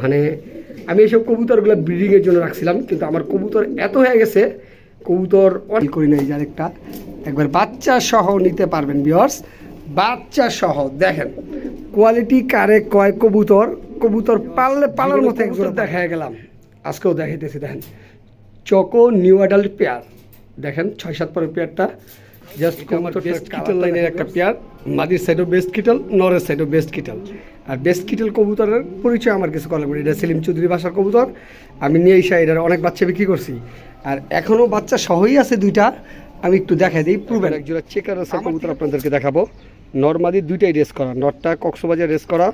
মানে আমি এইসব কবুতরগুলো ব্রিডিংয়ের জন্য রাখছিলাম কিন্তু আমার কবুতর এত হয়ে গেছে কবুতর অনেক করি নাই যার একটা। একবার বাচ্চা সহ নিতে পারবেন বিয়ার্স বাচ্চা সহ দেখেন কোয়ালিটি কারে কয় কবুতর কবুতর পাললে পালার মতো একজন দেখা গেলাম। আজকেও দেখাইতেছি দেখেন চকো নিউ অ্যাডাল্ট পেয়ার। দেখেন ছয় সাত পরের পেয়ারটা। জাস্ট বেস্ট কিটেল লাইনের একটা পেয়ার। মাদির সাইডও বেস্ট কিটেল নরের সাইডও বেস্ট কিটেল আর বেস্ট কিটেল কবুতরের পরিচয় আমার কিছু করা এটা সেলিম চৌধুরী বাসার কবুতর। আমি নিয়ে এসে এটার অনেক বাচ্চা বিক্রি করছি। আর এখনও বাচ্চা সহই আছে দুইটা। আমি একটু দেখাই দিই প্রুভেন একজোড়া চেকার আছে কবুতর আপনাদেরকে দেখাবো। নর্মাদি দুইটাই রেস করা। নটটা কক্সবাজার রেস করা।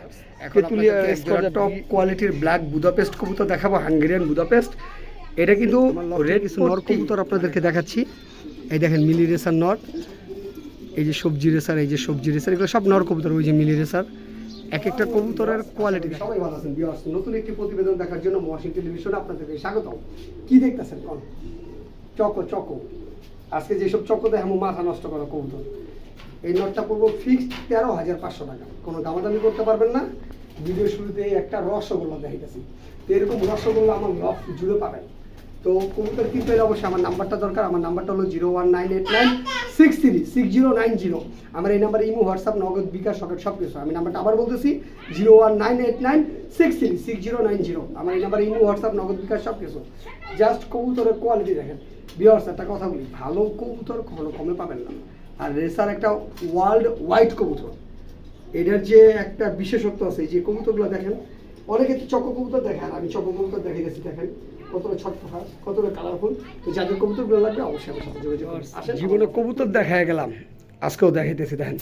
তেঁতুলিয়া রেস করা টপ কোয়ালিটির ব্ল্যাক বুদাপেস্ট কবুতর দেখাবো হাঙ্গেরিয়ান বুদাপেস্ট এটা কিন্তু রেড কিছু নর কবুতর আপনাদেরকে দেখাচ্ছি। এই দেখেন মিলি রেসার নর এই যে সবজি রেসার, এই যে সবজি রেসার, এগুলো সব নর কবুতর ওই যে মিলি রেসার। এক একটা কবুতরের কোয়ালিটি সবাই ভালো আছেন বিয়ার্স নতুন একটি প্রতিবেদন দেখার জন্য মহাশিন টেলিভিশনে আপনাদেরকে স্বাগত কি দেখতেছেন, কোন? চকো চকো। আজকে যেসব দেখে আমার মাথা নষ্ট করা কবুতর। এই নটটা পড়ব ফিক্সড তেরো হাজার পাঁচশো টাকা। কোনো দামাদামি করতে পারবেন না। ভিডিও শুরুতে একটা রসগোল্লা দেখাইতেছি। তো এরকম রসগোল্লা আমার লফ জুড়ে পাবেন। তো কবুতর কিনতে হলে অবশ্যই? আমার নাম্বারটা দরকার। আমার নাম্বারটা হলো zero one nine eight nine six three, six zero nine zero. আমার এই নাম্বারে ইমো, হোয়াটসঅ্যাপ, নগদ, বিকাশ সকেট সব কিছু আমি নাম্বারটা আবার বলতেছি, zero one nine eight nine six three, six zero nine zero. আমার এই নাম্বারে ইমো, হোয়াটসঅ্যাপ, নগদ, বিকাশ সব কিছু জাস্ট কবুতরের কোয়ালিটি দেখেন। বিয়ার্স একটা কথা বলি, ভালো কবুতর কখনো কমে পাবেন না। আর রেসার একটা ওয়ার্ল্ড হোয়াইট কবুতর। এটার যে একটা বিশেষত্ব আছে যে কবুতরগুলো দেখেন, অনেকে তো চকো কবুতর দেখেন আমি চক্র কবুতর দেখে গেছি দেখেন। কতটা ছটফটা কতটা কালারফুল তো যাদের কবুতরগুলো লাগবে অবশ্যই আমার সাথে যোগাযোগ আসেন, জীবনে কবুতর দেখা গেলাম আজকেও দেখাইতেছি দেখেন।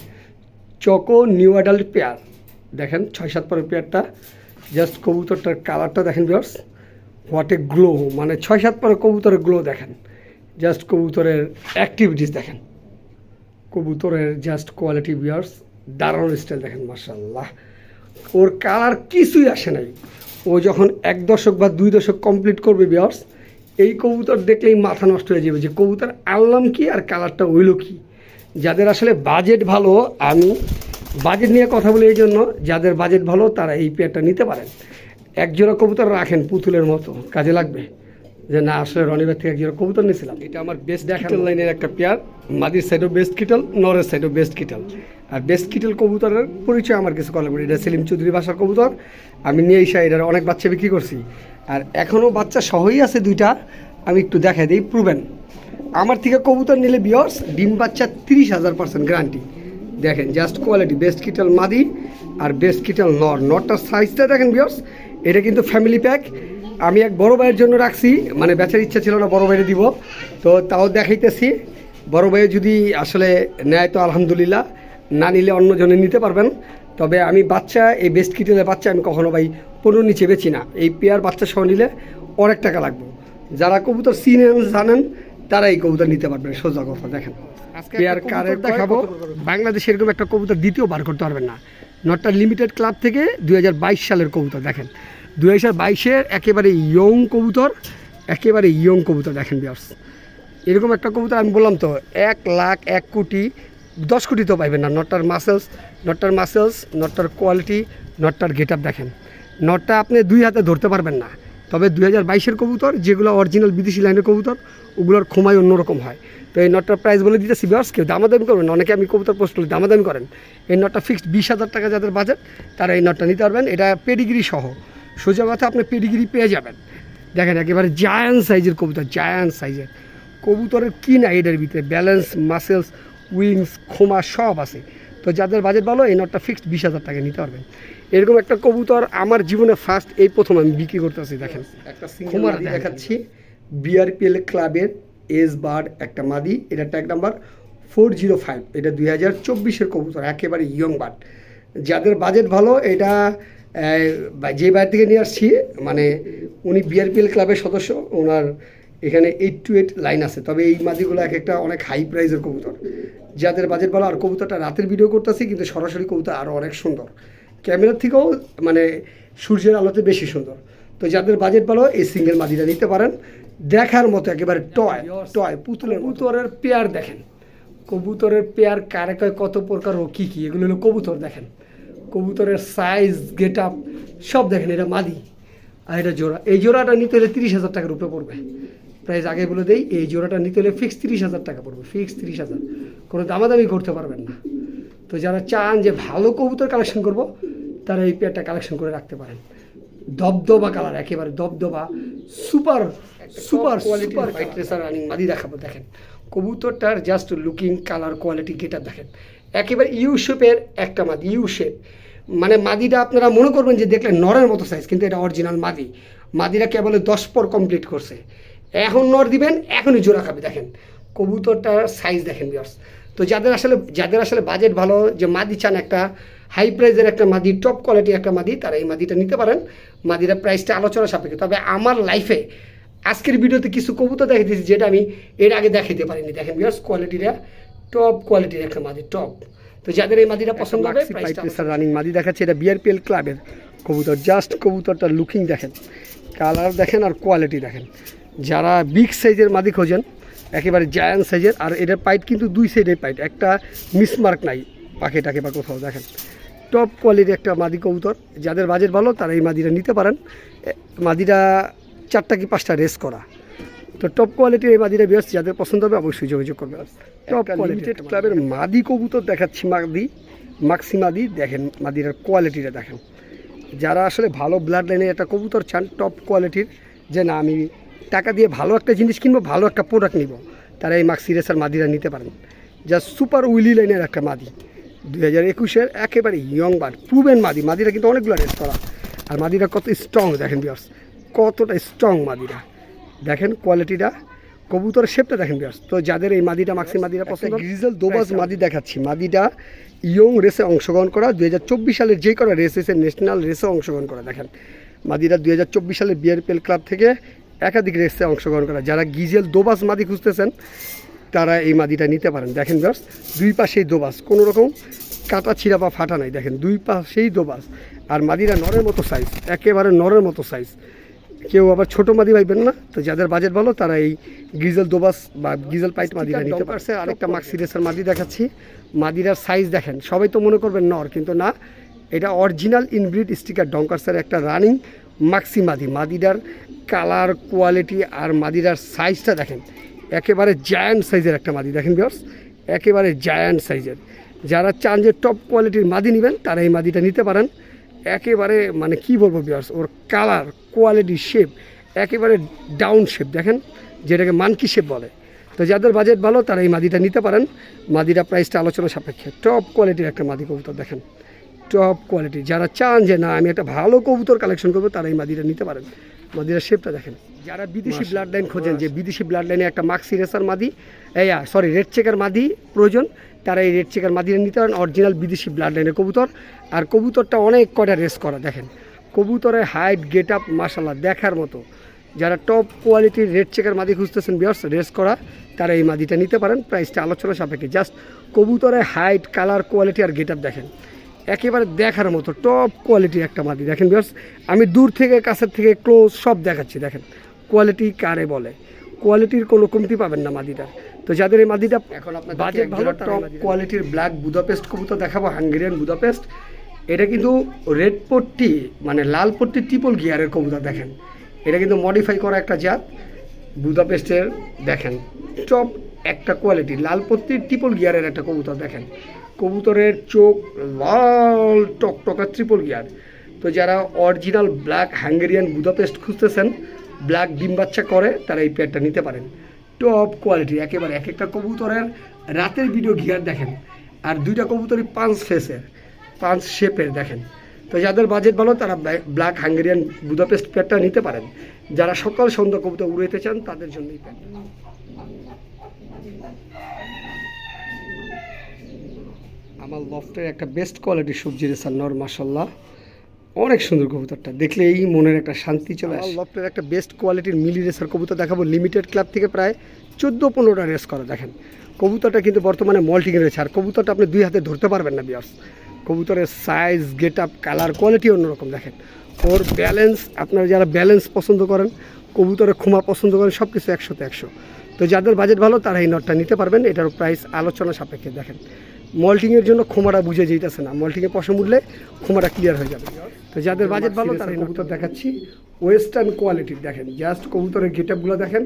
চকো নিউ অ্যাডাল্ট পেয়ার দেখেন ছয় সাত পরের পেয়ারটা জাস্ট কবুতরটার কালারটা দেখেন হোয়াট এ গ্লো মানে ছয় সাত পরের কবুতরের গ্লো দেখেন। জাস্ট কবুতরের অ্যাক্টিভিটিস দেখেন। কবুতরের জাস্ট কোয়ালিটি বিয়ার্স দারুণ স্টাইল দেখেন মার্শাল্লাহ ওর কালার কিছুই আসে নাই। ও যখন এক দশক বা দুই দশক কমপ্লিট করবে বিয়ার্স এই কবুতর দেখলেই মাথা নষ্ট হয়ে যাবে যে কবুতর আনলাম কি আর কালারটা হইল কি? যাদের আসলে বাজেট ভালো, আমি বাজেট নিয়ে কথা বলি এই জন্য, যাদের বাজেট ভালো, তারা এই পেয়ারটা নিতে পারেন। একজোড়া কবুতর রাখেন পুতুলের মতো, কাজে লাগবে। যে না আসলে রনিবার থেকে একজোড়া কবুতর নিয়েছিলাম? এটা আমার বেস্ট কিটেল লাইনের একটা পেয়ার মাদির সাইডও বেস্ট কিটেল নরের সাইডও বেস্ট কিটেল আর বেস্ট কিটেল কবুতরের পরিচয় আমার কিছু কলা এটা সেলিম চৌধুরী বাসার কবুতর। আমি নিয়ে এসে এটার অনেক বাচ্চা বিক্রি করছি। আর এখনও বাচ্চা সহই আছে দুইটা। আমি একটু দেখাই দিই প্রুভেন আমার থেকে কবুতর নিলে বিয়র্স ডিম বাচ্চা তিরিশ হাজার পার্সেন্ট গ্যারান্টি দেখেন জাস্ট কোয়ালিটি বেস্ট কিটেল মাদি আর বেস্ট কিটেল নর নরটার সাইজটা দেখেন বিয়র্স এটা কিন্তু ফ্যামিলি প্যাক আমি এক বড় ভাইয়ের জন্য রাখছি মানে বেচার ইচ্ছা ছিল না বড় ভাইয়ের দিব তো তাও দেখাইতেছি। বড় ভাইয়ে যদি আসলে নেয় তো আলহামদুলিল্লাহ না নিলে অন্য জনে নিতে পারবেন। তবে আমি বাচ্চা এই বেস্ট কিটেলের বাচ্চা আমি কখনো ভাই পনেরো নিচে বেচি না। এই পেয়ার বাচ্চা সহ নিলে অনেক টাকা লাগবে। যারা কবুতর চিনেন জানেন তারা এই কবুতর নিতে পারবেন সোজা কথা দেখেন। পেয়ার কারে দেখাবো। বাংলাদেশে এরকম একটা কবুতর দ্বিতীয় বার করতে পারবেন না। নটটা লিমিটেড ক্লাব থেকে দুই হাজার বাইশ সালের কবুতর দেখেন। দুই হাজার বাইশের একেবারে ইয়ং কবুতর, একেবারে ইয়ং কবুতর দেখেন বিয়ার্স এরকম একটা কবুতর আমি বললাম তো, এক লাখ এক কোটি, দশ কোটি তো পাইবেন না। নটটার মাসেলস নটটার মাসেলস নটটার কোয়ালিটি নটটার গেট আপ দেখেন। নটটা আপনি দুই হাতে ধরতে পারবেন না। তবে দুই হাজার বাইশের কবুতর, যেগুলো অরিজিনাল বিদেশি লাইনের কবুতর, ওগুলোর ক্ষমাই অন্যরকম হয়। তো এই নটটার প্রাইস বলে দিতেছি বিয়ার্স কেউ দামাদামি করবেন অনেকে আমি কবুতর পোস্ট করি দামাদামি করেন। এই নটটা ফিক্সড বিশ হাজার টাকা যাদের বাজেট তারা এই নটটা নিতে পারবেন। এটা পেডিগ্রি সহ। সোজা কথা আপনি পেডিগ্রি পেয়ে যাবেন। দেখেন একেবারে জায়ান্ট সাইজের কবুতর জায়ান্ট সাইজের কবুতরের কি না এটার ভিতরে ব্যালেন্স মাসেলস উইংস খোমা সব আছে। তো যাদের বাজেট ভালো এই নটটা ফিক্সড বিশ হাজার টাকা নিতে পারবেন। এরকম একটা কবুতর আমার জীবনে ফার্স্ট এই প্রথম আমি বিক্রি করতেছি দেখেন। একটা খোমার দেখাচ্ছি। বিআরপিএল ক্লাবের এস বার্ড একটা মাদি এটা tag number four zero five এটা দুই হাজার চব্বিশের কবুতর একেবারে ইয়ং বার্ড যাদের বাজেট ভালো এটা যে বাইরে থেকে নিয়ে আসছি মানে উনি বিআরপিএল ক্লাবের সদস্য, ওনার এখানে এইট টু এইট লাইন আছে। তবে এই মাদিগুলো এক একটা অনেক হাই প্রাইজের কবুতর। যাদের বাজেট ভালো, আর কবুতরটা রাতের ভিডিও করতেছি, কিন্তু সরাসরি কবুতর আরও অনেক সুন্দর। ক্যামেরার থেকেও মানে সূর্যের আলোতে বেশি সুন্দর। তো যাদের বাজেট ভালো, এই সিঙ্গেল মাদিটা নিতে পারেন। দেখার মতো একেবারে টয় টয় পুতুলের কবুতরের পেয়ার দেখেন। কবুতরের পেয়ার কারে কয়, কত প্রকার ও কী কী, এগুলো হলো কবুতর দেখেন। কবুতরের সাইজ গেট আপ সব দেখেন এটা মাদি আর এটা জোড়া। এই জোড়াটা নিতে হলে তিরিশ হাজার টাকার উপরে পড়বে। প্রাইস আগে বলে দেই এই জোড়াটা নিতে হলে ফিক্স তিরিশ হাজার টাকা পড়বে। ফিক্স তিরিশ হাজার। কোনো দামাদামি করতে পারবেন না। তো যারা চান যে ভালো কবুতর কালেকশন করব তারা এই পেয়ারটা কালেকশন করে রাখতে পারেন। দবদবা কালার একেবারে দবদবা super super super white racer running মাদি দেখাবো দেখেন। কবুতরটার জাস্ট লুকিং কালার কোয়ালিটি গেটার দেখেন। একেবারে ইউ শেপের একটা মাদি ইউ শেপ মানে মাদিটা আপনারা মনে করবেন যে দেখলেন নরের মতো সাইজ কিন্তু এটা অরিজিনাল মাদি। মাদিরা কেবল দশ পর কমপ্লিট করছে। এখন নর দিবেন, এখনই জোড়া খাবে, দেখেন। কবুতরটার সাইজ দেখেন বিয়ার্স তো যাদের আসলে যাদের আসলে বাজেট ভালো, যে মাদি চান একটা হাই প্রাইজের একটা মাদি টপ কোয়ালিটি একটা মাদি, তারা এই মাদিটা নিতে পারেন। মাদিরা প্রাইসটা আলোচনা সাপেক্ষে। তবে আমার লাইফে আজকের ভিডিওতে কিছু কবুতর দেখে দিয়েছি, যেটা আমি এর আগে দেখাইতে পারিনি। দেখেন বিয়ার্স কোয়ালিটিটা টপ কোয়ালিটির একটা মাদি টপ তো যাদের এই মাদিটা পছন্দ হবে রানিং মাদি দেখাচ্ছে এটা বিআরপিএল ক্লাবের কবুতর জাস্ট কবুতরটা লুকিং দেখেন। কালার দেখেন আর কোয়ালিটি দেখেন। যারা বিগ সাইজের মাদি খোঁজেন একেবারে জায়ান্ট সাইজের আর এটার পাইট কিন্তু দুই সাইডের পাইট। একটা মিসমার্ক নাই পাখিটাকে বা কোথাও দেখেন। টপ কোয়ালিটির একটা মাদি কবুতর। যাদের বাজেট ভালো তারা এই মাদিটা নিতে পারেন। মাদিটা চারটা কি পাঁচটা রেস করা। তো টপ কোয়ালিটির এই মাদিটা বিয়ার্স যাদের পছন্দ হবে অবশ্যই যোগাযোগ করবে টপ কোয়ালিটেড ক্লাবের মাদি কবুতর দেখাচ্ছি মাদি মাক্সি মাদি দেখেন মাদিটার কোয়ালিটিটা দেখেন। যারা আসলে ভালো ব্লাড লাইনের একটা কবুতর চান টপ কোয়ালিটির যে না আমি টাকা দিয়ে ভালো একটা জিনিস কিনবো ভালো একটা প্রোডাক্ট নিব তারা এই মাক্সি রেসার মাদিরা নিতে পারেন। যা সুপার উইলি লাইনের একটা মাদি। দুই হাজার একুশের একেবারে ইয়ং বার্ড প্রুভেন মাদি। মাদিরা কিন্তু অনেকগুলো রেস করা। আর মাদিরা কত স্ট্রং দেখেন বিয়ার্স কতটা স্ট্রং মাদিরা। দেখেন কোয়ালিটিটা কবুতরের শেপটা দেখেন বিয়ার্স তো যাদের এই মাদিটা মাক্সি মাদিরা পছন্দ গ্রিজেল দোবাজ মাদি দেখাচ্ছি। মাদিটা ইয়ং রেসে অংশগ্রহণ করা দুই হাজার চব্বিশ সালের যে করা রেস এসে ন্যাশনাল রেসে অংশগ্রহণ করা দেখেন। দুই হাজার চব্বিশ সালের বিআরপিএল ক্লাব থেকে একাধিক রেসে অংশগ্রহণ করা। যারা গিজেল দোবাস মাদি খুঁজতেছেন তারা এই মাদিটা নিতে পারেন। দেখেন বিয়ার্স দুই পাশেই দোবাস কোনো রকম কাটা ছিঁড়া বা ফাটা নাই দেখেন। দুই পাশেই দোবাস আর মাদিরা নরের মতো সাইজ একেবারে নরের মতো সাইজ কেউ আবার ছোট মাদি পাইবেন না তো যাদের বাজেট ভালো তারা এই গিজেল দোবাস বা গিজেল পাইট মাদিরা নিতে পারছে আরেকটা মাক্সি রেসার মাদি দেখাচ্ছি। মাদিরার সাইজ দেখেন সবাই তো মনে করবেন নর কিন্তু না এটা অরিজিনাল ইনব্রিড স্টিকার ডঙ্কার্সের একটা রানিং মাক্সি মাদি। মাদিরার কালার কোয়ালিটি আর মাদিরার সাইজটা দেখেন একেবারে জায়ান্ট সাইজের একটা মাদি। দেখেন বিয়ার্স একেবারে জায়ান্ট সাইজের যারা চান যে টপ কোয়ালিটির মাদি নেবেন তারা এই মাদিটা নিতে পারেন। একেবারে মানে কি বলব বিয়ার্স ওর কালার কোয়ালিটি শেপ একেবারে ডাউন শেপ দেখেন যেটাকে মানকি শেপ বলে। তো যাদের বাজেট ভালো তারা এই মাদিটা নিতে পারেন। মাদিটা প্রাইসটা আলোচনা সাপেক্ষে। টপ কোয়ালিটির একটা মাদি কবুতর দেখেন। টপ কোয়ালিটি যারা চান যে না আমি একটা ভালো কবুতর কালেকশন করব তারা এই মাদিটা নিতে পারেন। মাদিরার শেপটা দেখেন। যারা বিদেশি ব্লাড লাইন খোঁজেন যে বিদেশি ব্লাড লাইনে একটা মাক্সি রেসার মাদি এই সরি রেড চেকার মাদি প্রয়োজন তারা এই রেড চেকার মাদিটা নিতে পারেন অরিজিনাল বিদেশি ব্লাড লাইনের কবুতর। আর কবুতরটা অনেক কটা রেস করা, দেখেন। কবুতরের হাইট গেট আপ মাসাল্লাহ দেখার মতো। যারা টপ কোয়ালিটির রেড চেকার মাদি খুঁজতেছেন বিয়ার্স রেস করা, তারা এই মাদিটা নিতে পারেন। প্রাইসটা আলোচনা সাপেক্ষে। জাস্ট কবুতরের হাইট কালার কোয়ালিটি আর গেট আপ দেখেন। একেবারে দেখার মতো টপ কোয়ালিটির একটা মাদি। দেখেন বিয়ার্স আমি দূর থেকে, কাছের থেকে ক্লোজ সব দেখাচ্ছি, দেখেন। কোয়ালিটি কারে বলে? কোয়ালিটির কোনো কমতি পাবেন না মাদিটা তো যাদের এই মাদিটা এখন আপনার বাজেট ভালো টপ কোয়ালিটির ব্ল্যাক বুদাপেস্ট কবুতর দেখাবো হাঙ্গেরিয়ান বুদাপেস্ট। এটা কিন্তু রেড পট্টি মানে লাল পট্টি ট্রিপল গিয়ারের কবুতর দেখেন। এটা কিন্তু মডিফাই করা একটা জাত বুদাপেস্টের দেখেন। টপ একটা কোয়ালিটি লাল পট্টি ট্রিপল গিয়ারের একটা কবুতর দেখেন। কবুতরের চোখ লাল টকটকা ট্রিপল গিয়ার তো যারা অরিজিনাল ব্ল্যাক হাঙ্গেরিয়ান বুদাপেস্ট খুঁজতেছেন ব্ল্যাক ডিম বাচ্চা করে তারা এই পেয়ারটা নিতে পারেন। টপ কোয়ালিটি, একেবারে এক একটা কবুতরের রাতের ভিডিও গিয়ার দেখেন, আর দুইটা কবুতরই পাঁচ ফেসের পাঁচ শেপের দেখেন। তো যাদের বাজেট ভালো, তারা ব্ল্যাক হাঙ্গেরিয়ান বুদাপেস্ট পেয়ারটা নিতে পারেন। যারা সকাল সন্ধ্যা কবুতর উড়াইতে চান, তাদের জন্য এই আমার লফটের একটা বেস্ট কোয়ালিটির সবজি রেসার নর মাসাল্লাহ অনেক সুন্দর কবুতরটা। দেখলে এই মনের একটা শান্তি চলে আসে। লফটের একটা বেস্ট কোয়ালিটির মিলি রেসার কবুতর দেখাবো। লিমিটেড ক্লাব থেকে প্রায় চোদ্দ পনেরোটা রেস করে দেখেন। কবুতরটা কিন্তু বর্তমানে মল্টিং রয়েছে আর কবুতরটা আপনি দুই হাতে ধরতে পারবেন না বিয়ার্স কবুতরের size get up colour quality অন্যরকম দেখেন। ওর ব্যালেন্স আপনারা যারা ব্যালেন্স পছন্দ করেন কবুতরের খুমা পছন্দ করেন সব কিছু একশোতে একশো। তো যাদের বাজেট ভালো তারা এই নটটা নিতে পারবেন। এটার প্রাইস আলোচনা সাপেক্ষে দেখেন। মল্টিংয়ের জন্য খোমাটা বুঝে যেতেছে না। মল্টিংয়ে পশম উঠলে খোমাটা ক্লিয়ার হয়ে যাবে তো যাদের বাজেট ভালো তারা কবুতর দেখাচ্ছি ওয়েস্টার্ন কোয়ালিটির দেখেন জাস্ট কবুতরের গেট আপগুলো দেখেন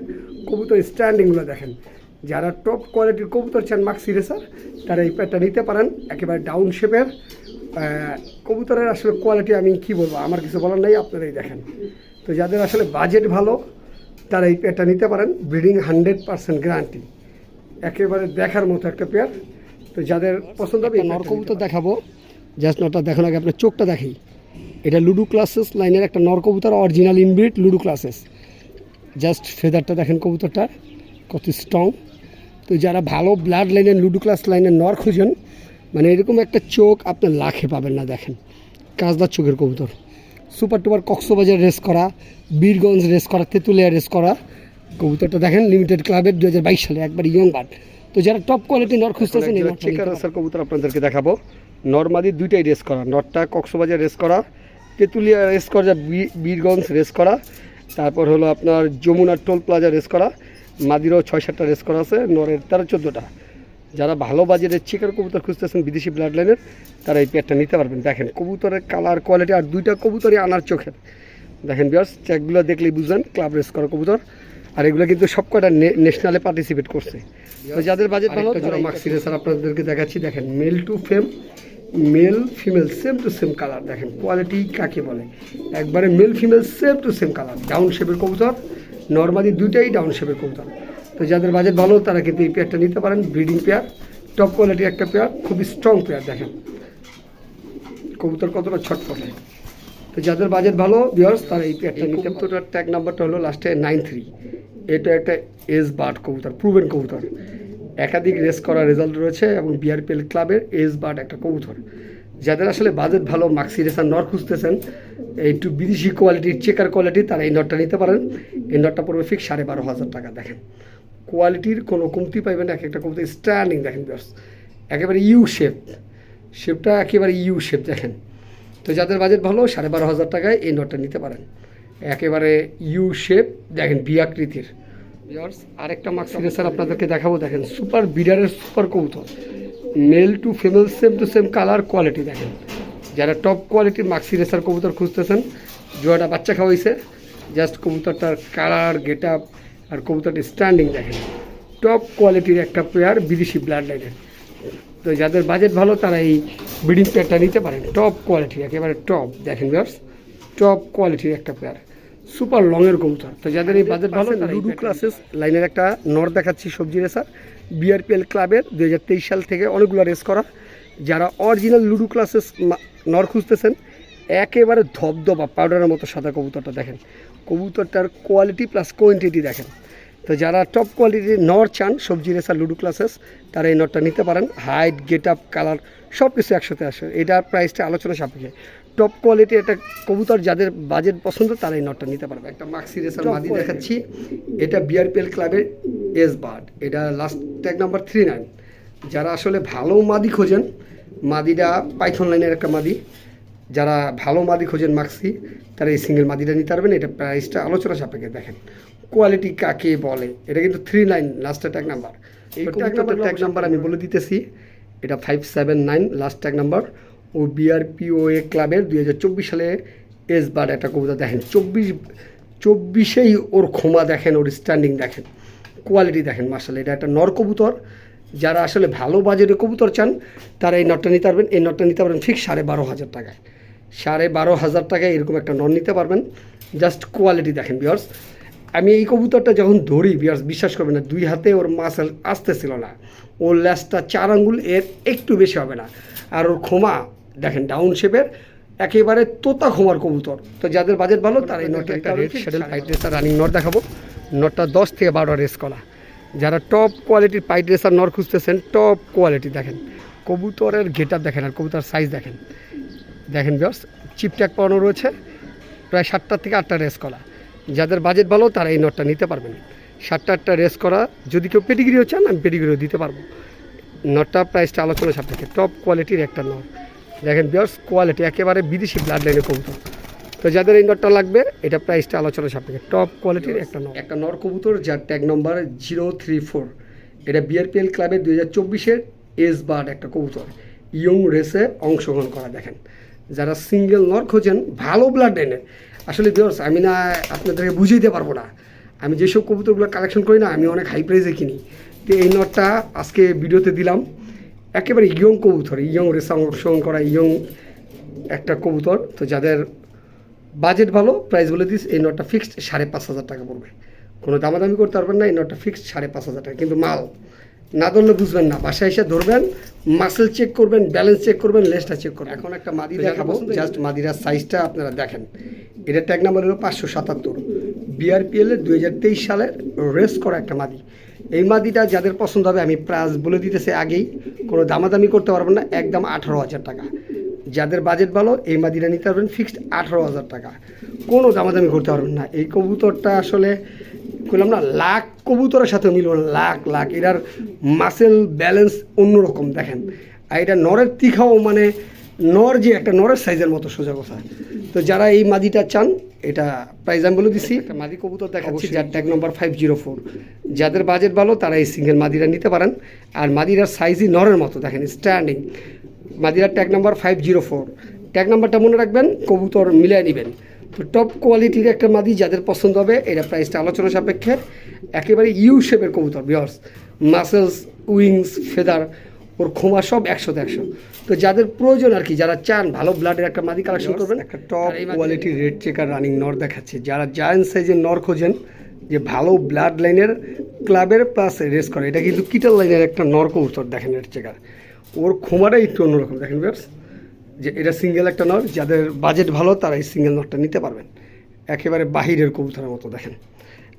কবুতর স্ট্যান্ডিংগুলো দেখেন। যারা টপ কোয়ালিটির কবুতর চান মাক্সি রেসার তারা এই প্যাডটা নিতে পারেন একেবারে ডাউন শেপের কবুতরের আসলে কোয়ালিটি আমি কি বলব আমার কিছু বলার নাই আপনারাই দেখেন। তো যাদের আসলে বাজেট ভালো তারা এই পেয়ারটা নিতে পারেন ব্রিডিং হান্ড্রেড পার্সেন্ট গ্যারান্টি একেবারে দেখার মতো একটা পেয়ার তো যাদের পছন্দ হবে নর কবুতর দেখাবো জাস্ট নটা দেখানো আগে আপনার চোখটা দেখি। এটা লুডু ক্লাসেস লাইনের একটা নর কবুতর অরিজিনাল ইনব্রিড লুডু ক্লাসেস জাস্ট ফেদারটা দেখেন কবুতরটা কত স্ট্রং তো যারা ভালো ব্লাড লাইনের লুডু ক্লাস লাইনের নর খুঁজেন মানে এরকম একটা চোখ আপনার লাখে পাবেন না দেখেন। কাজদার চোখের কবুতর। সুপার টুপার কক্সবাজার রেস করা বীরগঞ্জ রেস করা তেঁতুলিয়া রেস করা। কবুতরটা দেখেন লিমিটেড ক্লাবের দু হাজার বাইশ সালে একবার ইয়ং বার্ড তো যারা টপ কোয়ালিটি নর খুঁজতেছেন কবুতর আপনাদেরকে দেখাবো। নর্মাদি দুইটাই রেস করা নটটা কক্সবাজার রেস করা তেঁতুলিয়া রেস করা বী- বীরগঞ্জ রেস করা। তারপর হলো আপনার যমুনা টোল প্লাজা রেস করা। মাদিরও ছয় সাতটা রেস করা আছে নরের তেরো চোদ্দোটা যারা ভালো বাজেটের চিকার কবুতর খুঁজতেছেন বিদেশি ব্লাড লাইনের তারা এই পেয়ারটা নিতে পারবেন। দেখেন কবুতরের কালার কোয়ালিটি আর দুইটা কবুতরই আনার চোখের দেখেন বিয়ার্স চেকগুলো দেখলেই বুঝবেন ক্লাব রেস করা কবুতর। আর এগুলো কিন্তু সব কটা ন্যাশনালে পার্টিসিপেট করছে। তো যাদের বাজেট ভালো তারা মাক্সি রেসার আপনাদেরকে দেখাচ্ছি। দেখেন male to fame male female same to same colour দেখেন কোয়ালিটি কাকে বলে? একবারে male female same to same colour down শেপের কবুতর নর্মালি দুইটাই ডাউন শেপের কবুতর। তো যাদের বাজেট ভালো তারা কিন্তু এই পেয়ারটা নিতে পারেন ব্রিডিং পেয়ার টপ কোয়ালিটির একটা পেয়ার খুবই স্ট্রং পেয়ার দেখেন। কবুতর কতটা ছটফটে। তো যাদের বাজেট ভালো বিয়ার্স তারা এই পেয়ারটা নিতে কবুতরটার ট্যাগ নাম্বারটা হলো লাস্টে নাইন থ্রি এটা একটা এস বার্ড কবুতর প্রুভেন কবুতর। একাধিক রেস করা রেজাল্ট রয়েছে এবং বিআরপিএল ক্লাবের এস বার্ড একটা কবুতর। যাদের আসলে বাজেট ভালো মাক্সি রেসার নর খুঁজতেছেন, একটু বিদেশি কোয়ালিটির চেকার কোয়ালিটি তারা এই নটটা নিতে পারেন। এই নটটা পড়বে ফিক্স সাড়ে বারো হাজার টাকা, দেখেন। কোয়ালিটির কোনো কমতি পাইবেন না, এক একটা কবুতর স্ট্যান্ডিং দেখেন একেবারে ইউ শেপ শেপটা একেবারে ইউ শেপ দেখেন। তো যাদের বাজেট ভালো, সাড়ে বারো হাজার টাকায় এই নটটা নিতে পারেন। একেবারে ইউ শেপ দেখেন বি ভিউয়ার্স, আরেকটা মাক্সি আপনাদেরকে দেখাবো দেখেন সুপার বিডারের সুপার কবুতর। Male to female same to same colour quality দেখেন। যারা টপ কোয়ালিটির মাক্সি রেসার কবুতর খুঁজতেছেন জোয়াটা বাচ্চা খাওয়াইছে জাস্ট কবুতরটার কালার গেট আপ আর কবুতরটা স্ট্যান্ডিং দেখেন। টপ কোয়ালিটির একটা পেয়ার বিদেশি ব্লাড লাইনের তো যাদের বাজেট ভালো তারা এই ব্রিডিং পেয়ারটা নিতে পারেন। টপ কোয়ালিটি একেবারে টপ দেখেন গার্স টপ কোয়ালিটির একটা পেয়ার সুপার লংয়ের কবুতর। তো যাদের এই বাজেট ভালো লুডু ক্লাসেস লাইনের একটা নর দেখাচ্ছি সবজি রেসার। বিআরপিএল ক্লাবের দু হাজার তেইশ সাল থেকে অনেকগুলো রেস করা। যারা অরিজিনাল লুডু ক্লাসেস নর খুঁজতেছেন একেবারে ধবধবা পাউডারের মতো সাদা কবুতরটা দেখেন। কবুতরটার কোয়ালিটি প্লাস কোয়ান্টিটি দেখেন। তো যারা টপ কোয়ালিটির নর চান সবজি রেসার লুডু ক্লাসেস তারা এই নটটা নিতে পারেন। হাইট গেট আপ কালার সব কিছু একসাথে আসে। এটার প্রাইসটা আলোচনা সাপেক্ষে। টপ কোয়ালিটি একটা কবুতর যাদের বাজেট পছন্দ তারা এই নটটা নিতে পারবে। একটা মাক্সি রেসার মাদি দেখাচ্ছি। এটা বিআরপিএল ক্লাবের এস বার্ড এটা last tag number three nine যারা আসলে ভালো মাদি খোঁজেন মাদিটা পাইথন লাইনের একটা মাদি। যারা ভালো মাদি খোঁজেন মাক্সি তারা এই সিঙ্গেল মাদিটা নিতে পারবেন। এটা প্রাইসটা আলোচনা সাপেক্ষে দেখেন। কোয়ালিটি কাকে বলে? এটা কিন্তু থ্রি নাইন লাস্টের ট্যাগ নাম্বার এই ট্যাগ নাম্বার ট্যাগ নাম্বার আমি বলে দিতেছি। এটা five seven nine last tag number ও বিআরপিওএ ক্লাবের দুই হাজার চব্বিশ সালে এস বার একটা কবিতা দেখেন। চব্বিশ, চব্বিশেই ওর ক্ষমা দেখেন, ওর স্ট্যান্ডিং দেখেন কোয়ালিটি দেখেন মার্শাল এটা একটা নর কবুতর। যারা আসলে ভালো বাজারে কবুতর চান, তারা এই নটটা নিতে পারবেন। এই নটটা নিতে পারবেন ঠিক সাড়ে বারো হাজার টাকায়। সাড়ে বারো হাজার টাকায় এরকম একটা নট নিতে পারবেন। জাস্ট কোয়ালিটি দেখেন বিয়ার্স আমি এই কবুতরটা যখন ধরি বিয়ার্স বিশ্বাস করবেন না, দুই হাতে ওর মাসেল আসতেছিল না। ওর ল্যাসটা চার আঙ্গুল এর একটু বেশি হবে না। আর ওর ক্ষমা দেখেন ডাউন শেপের একেবারে তোতা খোমার কবুতর। তো যাদের বাজেট ভালো তারা এই নটটা একটা রেড শেডেল ফাইট রেসার রানিং নট দেখাবো। নটটা দশ থেকে বারোটা রেস করা। যারা টপ কোয়ালিটির পাইট রেসার নট খুঁজতেছেন টপ কোয়ালিটি দেখেন। কবুতরের গেট দেখেন আর কবুতর সাইজ দেখেন। দেখেন বিয়ার্স চিপ ট্যাগ পাওয়ানো রয়েছে। প্রায় সাতটা থেকে আটটা রেস করা। যাদের বাজেট ভালো তারা এই নটটা নিতে পারবেন। সাতটা আটটা রেস করা। যদি কেউ পেডিগ্রিও চান আমি পেডিগ্রিও দিতে পারব। নটটা প্রাইসটা আলোচনা সাপেক্ষে। টপ কোয়ালিটির একটা নট দেখেন বিয়ার্স কোয়ালিটি একেবারে বিদেশি ব্লাড লাইনের কবুতর। তো যাদের এই নটটা লাগবে এটা প্রাইসটা আলোচনা সাপেক্ষে। টপ কোয়ালিটির একটা নর একটা নর কবুতর যার tag number zero three four এটা বিআরপিএল ক্লাবের দুই হাজার চব্বিশের এস বার্ড একটা কবুতর। ইয়ং রেসে অংশগ্রহণ করা দেখেন। যারা সিঙ্গেল নর খোঁজেন ভালো ব্লাড লাইনের আসলে ভিউয়ার্স আমি না আপনাদেরকে বুঝাইতে পারব না। আমি যেসব কবুতরগুলো কালেকশন করি না আমি অনেক হাই প্রাইসে কিনি। তো এই নটটা আজকে ভিডিওতে দিলাম। একেবারে ইয়ং কবুতর ইয়ং রেসে অংশগ্রহণ করা ইয়ং একটা কবুতর। তো যাদের বাজেট ভালো প্রাইস বলে দিস এই নটটা ফিক্সড সাড়ে পাঁচ হাজার টাকা পড়বে। কোনো দামাদামি করতে পারবেন না এই নটটা ফিক্সড সাড়ে পাঁচ হাজার টাকা। কিন্তু মাল না ধরলে বুঝবেন না। বাসায় এসে ধরবেন মাসেল চেক করবেন ব্যালেন্স চেক করবেন লেসটা চেক করবেন। এখন একটা মাদি দেখাবো জাস্ট মাদিরার সাইজটা আপনারা দেখেন। এটা ট্যাগ নাম্বার হলো পাঁচশো সাতাত্তর। বিআরপিএল এর দুই হাজার তেইশ সালের রেস করা একটা মাদি। এই মাদিটা যাদের পছন্দ হবে, আমি প্রাইস বলে দিতেছি আগেই, কোনো দামাদামি করতে পারবেন না, একদম আঠারো হাজার টাকা। যাদের বাজেট ভালো, এই মাদিটা নিতে পারবেন ফিক্সড আঠারো হাজার টাকা। কোনো দামাদামি করতে পারবেন না। এই কবুতরটা আসলে, বললাম না, লাখ কবুতরের সাথে মিলবে না, লাখ লাখ। এটার মাসেল ব্যালেন্স অন্যরকম, দেখেন। আর এটা নরের তীখাও মানে নর যে একটা নরের সাইজের মতো সোজা কথা। তো যারা এই মাদিটা চান এটা প্রাইস আমি বলে দিছি। একটা মাদি কবুতর দেখাচ্ছি। যার tag number five zero four যাদের বাজেট ভালো তারা এই সিঙ্গেল মাদিরা নিতে পারেন। আর মাদিরার সাইজই নরের মতো দেখেন standing মাদিরার tag number five zero four tag নাম্বারটা মনে রাখবেন কবুতর মিলিয়ে নেবেন। তো টপ কোয়ালিটির একটা মাদি যাদের পছন্দ হবে এটা প্রাইসটা আলোচনা সাপেক্ষে। একেবারে ইউ শেপের কবুতর বিয়ার্স মাসেলস উইংস ফেদার ওর খোমা সব একশোতে একশো তো যাদের প্রয়োজন আর কি যারা চান ভালো ব্লাডের একটা মাদি কালেকশন করবেন। একটা টপ কোয়ালিটির রেড চেকার রানিং নর দেখাচ্ছে। যারা জায়ান্ট সাইজের নর খোঁজেন যে ভালো ব্লাড লাইনের ক্লাবের প্লাস রেস করে এটা কিন্তু কিটাল লাইনের একটা নর কবুতর দেখেন রেড চেকার ওর খোমাটাই একটু অন্যরকম দেখেন বিয়ার্স যে এটা সিঙ্গেল একটা নর যাদের বাজেট ভালো তারা এই সিঙ্গেল নরটা নিতে পারবেন। একেবারে বাহিরের কবুতরের মতো দেখেন।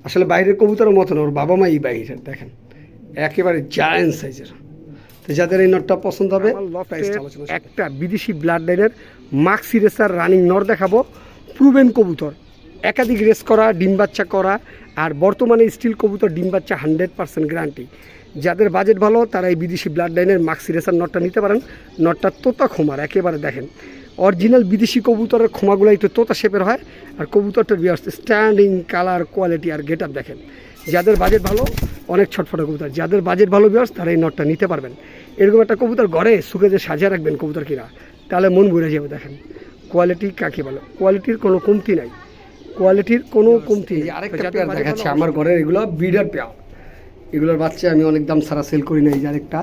আসলে বাইরের কবুতরের মতো না ওর বাবা মাই বাহিরের দেখেন। একেবারে জায়ান্ট সাইজের তো যাদের এই নটটা পছন্দ হবে একটা বিদেশি ব্লাড লাইনের মাক্সি রেসার রানিং নর দেখাবো প্রুভেন কবুতর একাধিক রেস করা ডিম বাচ্চা করা আর বর্তমানে স্টিল কবুতর ডিম বাচ্চা হান্ড্রেড পার্সেন্ট গ্যারান্টি যাদের বাজেট ভালো তারা এই বিদেশি ব্লাড লাইনের মাক্সি রেসার নটটা নিতে পারেন। নটটা তোতা খোমার একেবারে দেখেন। অরিজিনাল বিদেশি কবুতরের খোমাগুলো একটু তোতা শেপের হয় আর কবুতরটার বিয়ার্স স্ট্যান্ডিং কালার কোয়ালিটি আর গেট আপ দেখেন। যাদের বাজেট ভালো অনেক ছটফটা কবুতর। যাদের বাজেট ভালো বিয়ার্স তারা এই নটটা নিতে পারবেন। এরকম একটা কবুতর ঘরে শুকে যে সাজিয়ে রাখবেন কবুতর কিনা তাহলে মন ভরে যাবে দেখেন। কোয়ালিটি কাকে বলে? কোয়ালিটির কোনো কমতি নাই। কোয়ালিটির কোনো কমতি নেই। আরেকটা পেয়ার দেখাচ্ছে আমার ঘরের এগুলো বিডার পেয়ার এগুলোর বাচ্চা আমি অনেক দাম সারা সেল করি না এই যে আরেকটা।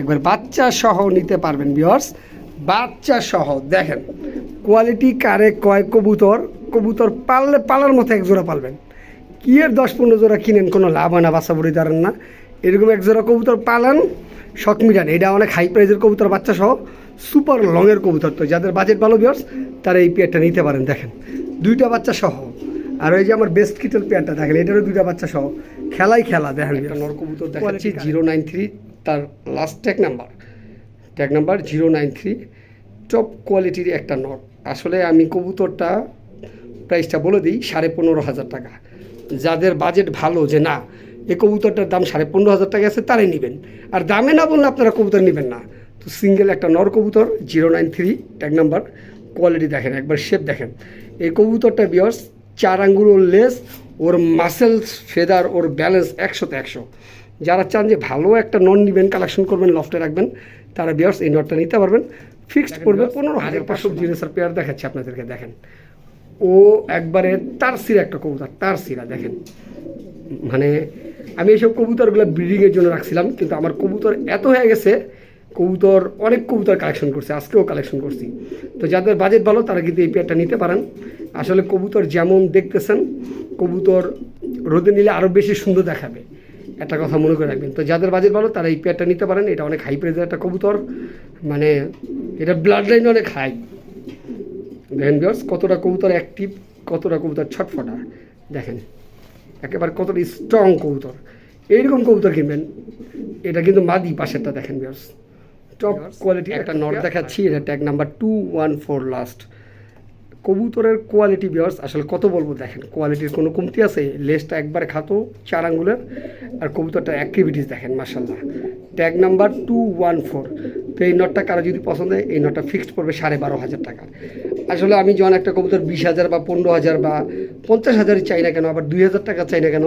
একবার বাচ্চা সহ নিতে পারবেন বিয়ার্স বাচ্চা সহ দেখেন। কোয়ালিটি কারে কয় কবুতর? কবুতর পাললে পালার মতো এক জোড়া পালবেন। কি এর দশ পনেরো জোড়া কিনেন? কোনো লাভ হয় না বাচ্চা বুড়ি দাঁড়ান না। এরকম এক জোড়া কবুতর পালান শখ মিটান। এটা অনেক হাই প্রাইজের কবুতর বাচ্চা সহ সুপার লংয়ের কবুতর তো। যাদের বাজেট ভালো বিয়ার্স তারা এই পেয়ারটা নিতে পারেন দেখেন। দুইটা বাচ্চা সহ। আর ওই যে আমার বেস্ট কিটের পেয়ারটা দেখেন এটারও দুইটা বাচ্চা সহ। খেলাই খেলা দেখেন একটা নর কবুতর দেখাচ্ছি জিরো নাইন থ্রি তার last tag number tag number zero nine three top কোয়ালিটির একটা নট। আসলে আমি কবুতরটা প্রাইসটা বলে দিই সাড়ে পনেরো হাজার টাকা। যাদের বাজেট ভালো যে না এই কবুতরটার দাম সাড়ে পনেরো হাজার টাকা আছে তারাই নেবেন। আর দামে না বললে আপনারা কবুতর নেবেন না। তো সিঙ্গেল একটা নর কবুতর zero nine three tag number quality দেখেন একবার শেপ দেখেন। এই কবুতরটা বিয়ার্স চার আঙ্গুর ওর লেস ওর মাসেলস ফেদার ওর ব্যালেন্স একশোতে একশো। যারা চান যে ভালো একটা নন নিবেন কালেকশন করবেন লফটে রাখবেন তারা বিয়ার্স এই নটটা নিতে পারবেন। ফিক্সড পড়বে পনেরো হাজার পাঁচশো জিনিসের পেয়ার দেখাচ্ছে আপনাদেরকে দেখেন। ও একবারে তার সিরা একটা কবুতর তার সিরা দেখেন। মানে আমি এইসব কবুতরগুলো ব্রিডিংয়ের জন্য রাখছিলাম, কিন্তু আমার কবুতর এত হয়ে গেছে, কবুতর, অনেক কবুতর কালেকশন করছে, আজকেও কালেকশন করছি। তো যাদের বাজেট ভালো, তারা কিন্তু এই পেয়ারটা নিতে পারেন। আসলে কবুতর যেমন দেখতেছেন, কবুতর রোদে নিলে আরও বেশি সুন্দর দেখাবে। একটা কথা মনে করে রাখবেন। তো যাদের বাজেট ভালো, তারা এই পেয়ারটা নিতে পারেন। এটা অনেক হাই প্রাইজের একটা কবুতর। মানে এটা ব্লাড লাইন অনেক হাই দেখেন বিয়ার্স কতটা কবুতর অ্যাক্টিভ কতটা কবুতর ছটফটা। দেখেন একেবারে কতটা স্ট্রং কবুতর। এইরকম কবুতর কিনবেন এটা কিন্তু মাদি পাশেরটা দেখেন বিয়ার্স টপ কোয়ালিটি একটা নট দেখাচ্ছি এটা tag number two one four last কবুতরের কোয়ালিটি বিয়ার্স আসলে কত বলব দেখেন কোয়ালিটির কোনো কমতি আছে? লেসটা একবারে খাতো চার আঙ্গুলের আর কবুতরটার অ্যাক্টিভিটিস দেখেন মাসাল্লাহ tag number two one four তো এই নটটা কারও যদি পছন্দ হয় এই নটটা ফিক্সড পড়বে সাড়ে বারো হাজার টাকা। আসলে আমি যখন একটা কবুতর বিশ হাজার বা পনেরো হাজার বা পঞ্চাশ হাজার চাই না কেন, আবার দুই হাজার টাকা চাই না কেন,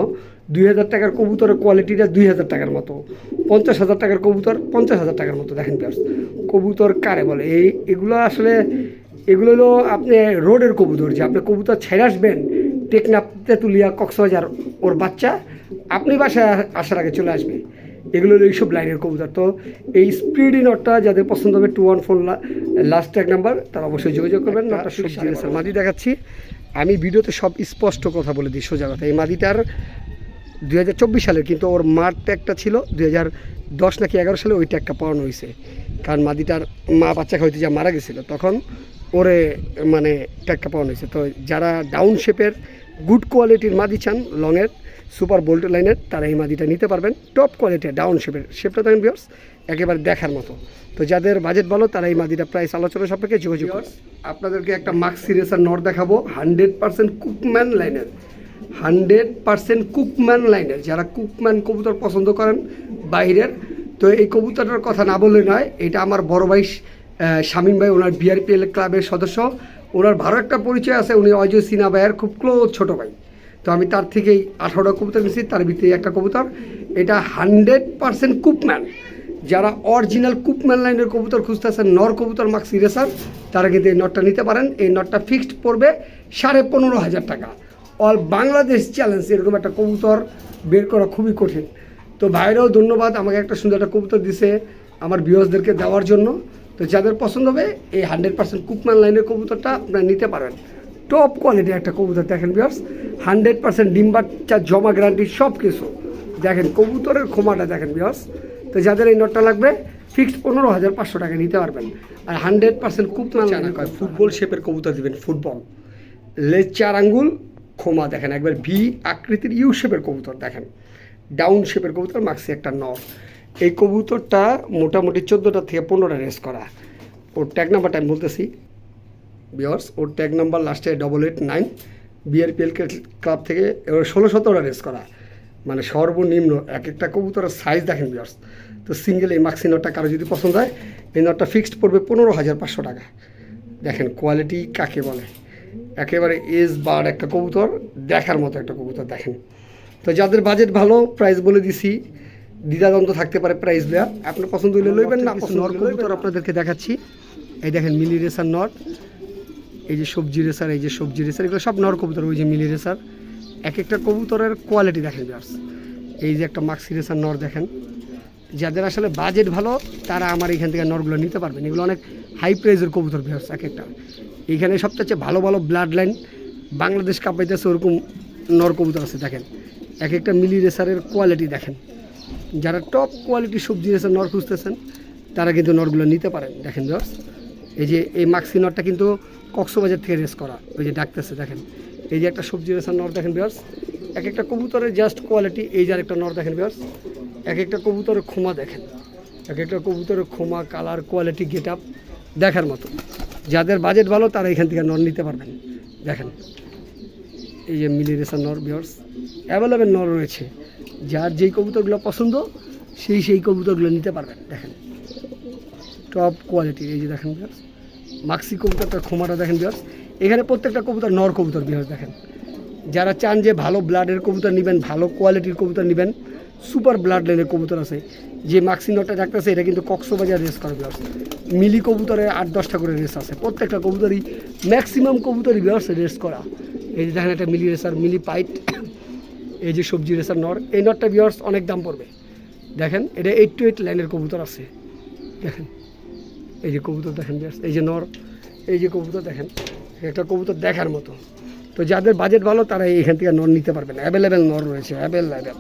দুই হাজার টাকার কবুতরের কোয়ালিটিটা দুই হাজার টাকার মতো। পঞ্চাশ হাজার টাকার কবুতর পঞ্চাশ হাজার টাকার মতো, দেখেন প্লাস কবুতর কারে বলে? এই এগুলো আসলে, এগুলো হলো আপনি রোডের কবুতর যে আপনি কবুতর ছেড়ে আসবেন টেকনাপ তেঁতুলিয়া কক্সবাজার ওর বাচ্চা, আপনি বাসায় আসার আগে চলে আসবে। এগুলো হলো এইসব লাইনের কবুতর। তো এই স্পিডি নটটা যাদের পছন্দ হবে টু ওয়ান ফোর লাস্ট এক নাম্বার তারা অবশ্যই যোগাযোগ করবেন। নটটা রেসার মাদি দেখাচ্ছি। আমি ভিডিওতে সব স্পষ্ট কথা বলে দিই সোজা কথা। এই মাদিটার দুই হাজার চব্বিশ সালের কিন্তু ওর মার ট্যাগটা ছিল দুই হাজার দশ নাকি এগারো সালে ওই ট্যাগটা পাওয়ানো হয়েছে। কারণ মাদিটার মা বাচ্চা খাইতে যা মারা গেছিল তখন ওরে মানে ট্যাগটা পাওয়ানো হয়েছে। তো যারা ডাউন শেপের গুড কোয়ালিটির মাদি চান লংয়ের সুপার বোল্ট লাইনের তারা এই মাদিটা নিতে পারবেন। টপ কোয়ালিটি ডাউন শেপের শেপটা দেখেন বিয়ার্স একেবারে দেখার মতো। তো যাদের বাজেট ভালো, তারা এই মাদিটা প্রাইস আলোচনা সাপেক্ষে যোগাযোগ। আপনাদেরকে একটা মার্ক সিরিয়াসার নর দেখাবো হান্ড্রেড পার্সেন্ট কুকম্যান লাইনের হান্ড্রেড পার্সেন্ট কুকম্যান লাইনের যারা কুকম্যান কবুতর পছন্দ করেন, বাইরের, তো এই কবুতরটার কথা না বললে নয়, এটা আমার বড় ভাই শামীম ভাই, ওনার বিআরপিএল ক্লাবের সদস্য। ওনার ভালো একটা পরিচয় আছে, উনি অজয় সিনহা ভাইয়ের খুব ক্লোজ ছোটো ভাই। তো আমি তার থেকেই আঠারোটা কবুতর নিয়েছি, তার ভিতরে একটা কবুতর। এটা হান্ড্রেড পার্সেন্ট কুপম্যান। যারা অরিজিনাল কুপম্যান লাইনের কবুতর খুঁজতেছেন নর কবুতর মার্কস ইরেসার তারা কিন্তু এই নটটা নিতে পারেন। এই নটটা ফিক্সড পড়বে সাড়ে পনেরো হাজার টাকা। অল বাংলাদেশ চ্যালেঞ্জ, এরকম একটা কবুতর বের করা খুবই কঠিন। তো ভাইরাও ধন্যবাদ, আমাকে একটা সুন্দর একটা কবুতর দিছে আমার বিয়সদেরকে দেওয়ার জন্য। তো যাদের পছন্দ হবে, এই হান্ড্রেড পার্সেন্ট কুকম্যান লাইনের কবুতরটা আপনারা নিতে পারেন টপ কোয়ালিটির একটা কবুতর দেখেন বিয়ার্স হান্ড্রেড পার্সেন্ট ডিম বাচ্চা জমা গ্যারান্টি সব কিছু দেখেন কবুতরের খোমাটা দেখেন বিয়ার্স তো যাদের এই নটটা লাগবে ফিক্সড পনেরো হাজার পাঁচশো টাকা নিতে পারবেন। আর হান্ড্রেড পার্সেন্ট লাইন ফুটবল শেপের কবুতর দিবেন ফুটবল লেজ চার আঙ্গুল খোমা দেখেন একবার ভি আকৃতির ইউ শেপের কবুতর দেখেন। ডাউন শেপের কবুতর মাক্সি একটা নর এই কবুতরটা মোটামুটি চোদ্দোটা থেকে পনেরোটা রেস করা। ওর ট্যাগ নাম্বারটা আমি বলতেছি বিয়ার্স ওর ট্যাগ নাম্বার লাস্টে double eight nine BRPL club থেকে এবার ষোলো সতেরোটা রেস করা। মানে সর্বনিম্ন এক একটা কবুতরের সাইজ দেখেন বিয়ার্স তো সিঙ্গেল এই মাক্সি নটটা কারও যদি পছন্দ হয় এই নটটা ফিক্সড পড়বে পনেরো হাজার পাঁচশো টাকা। দেখেন কোয়ালিটি কাকে বলে। একেবারে এজ বার একটা কবুতর দেখার মতো একটা কবুতর দেখেন। তো যাদের বাজেট ভালো প্রাইস বলে দিছি। দ্বিধাদ্বন্দ্ব থাকতে পারে প্রাইস দেওয়া আপনার পছন্দ হলে লইবেন না নর কবুতর আপনাদেরকে দেখাচ্ছি। এই দেখেন মিলি রেসার নট এই যে সবজি রেসার, এই যে সবজি রেসার, এগুলো সব নর কবুতর ওই যে মিলি রেসার। এক একটা কবুতরের কোয়ালিটি দেখেন বিয়ার্স এই যে একটা মাক্সি রেসার নর দেখেন। যাদের আসলে বাজেট ভালো, তারা আমার এখান থেকে নরগুলো নিতে পারবেন। এগুলো অনেক হাই প্রাইজের কবুতর বিয়ার্স এক একটা। এইখানে সবচেয়ে ভালো ভালো ব্লাড লাইন বাংলাদেশ কাপাইতেছে ওরকম নর কবুতর আছে, দেখেন। এক একটা মিলি রেসারের কোয়ালিটি দেখেন। যারা টপ কোয়ালিটি সবজি রেসার নর খুঁজতেছেন, তারা কিন্তু নরগুলো নিতে পারেন, দেখেন বিয়ার্স এই যে এই মাক্সি নটটা কিন্তু কক্সবাজার থেকে রেস করা। ওই যে ডাকতেছে, দেখেন। এই যে একটা সবজি রেসার নর, দেখেন বিয়ার্স এক একটা কবুতরের জাস্ট কোয়ালিটি এই যে আরেকটা নর, দেখেন বিয়ার্স এক একটা কবুতরের খোমা দেখেন। এক একটা কবুতরের খোমা কালার কোয়ালিটি গেট আপ দেখার মতো। যাদের বাজেট ভালো, তারা এখান থেকে নর নিতে পারবেন। দেখেন। এই যে মিলি রেসার নর বিয়ার্স অ্যাভেলেবেল নর রয়েছে। যার যেই কবুতরগুলো পছন্দ, সেই সেই কবুতরগুলো নিতে পারবেন। দেখেন। টপ কোয়ালিটি এই যে দেখেন বিয়ার্স মাক্সি কবুতরটার খোমাটা দেখেন বিয়ার্স এখানে প্রত্যেকটা কবুতর নর কবুতর বিয়ার্স দেখেন। যারা চান যে ভালো ব্লাডের কবুতর নেবেন, ভালো কোয়ালিটির কবুতর নেবেন সুপার ব্লাড লাইনের কবুতর আছে। যে মাক্সি নটটা ডাকতেছে এটা কিন্তু কক্সবাজার রেস করে বিয়ার্স মিলি কবুতরে আট, দশটা করে রেস আছে। প্রত্যেকটা কবুতরই ম্যাক্সিমাম কবুতরই বিয়ার্স রেস করা। এই যে দেখেন একটা মিলি রেসার মিলি পাইট এই যে সবজি রেসার নর, এই নটটা বিয়ার্স অনেক দাম পড়বে। দেখেন, এটা এইট টু এইট লাইনের কবুতর আছে। দেখেন। এই যে কবুতর দেখেন এই যে নর, এই যে কবুতর দেখেন, একটা কবুতর দেখার মতো। তো যাদের বাজেট ভালো, তারা এইখান থেকে নর নিতে পারবেন অ্যাভেলেবেল নর রয়েছে অ্যাভেলেবেল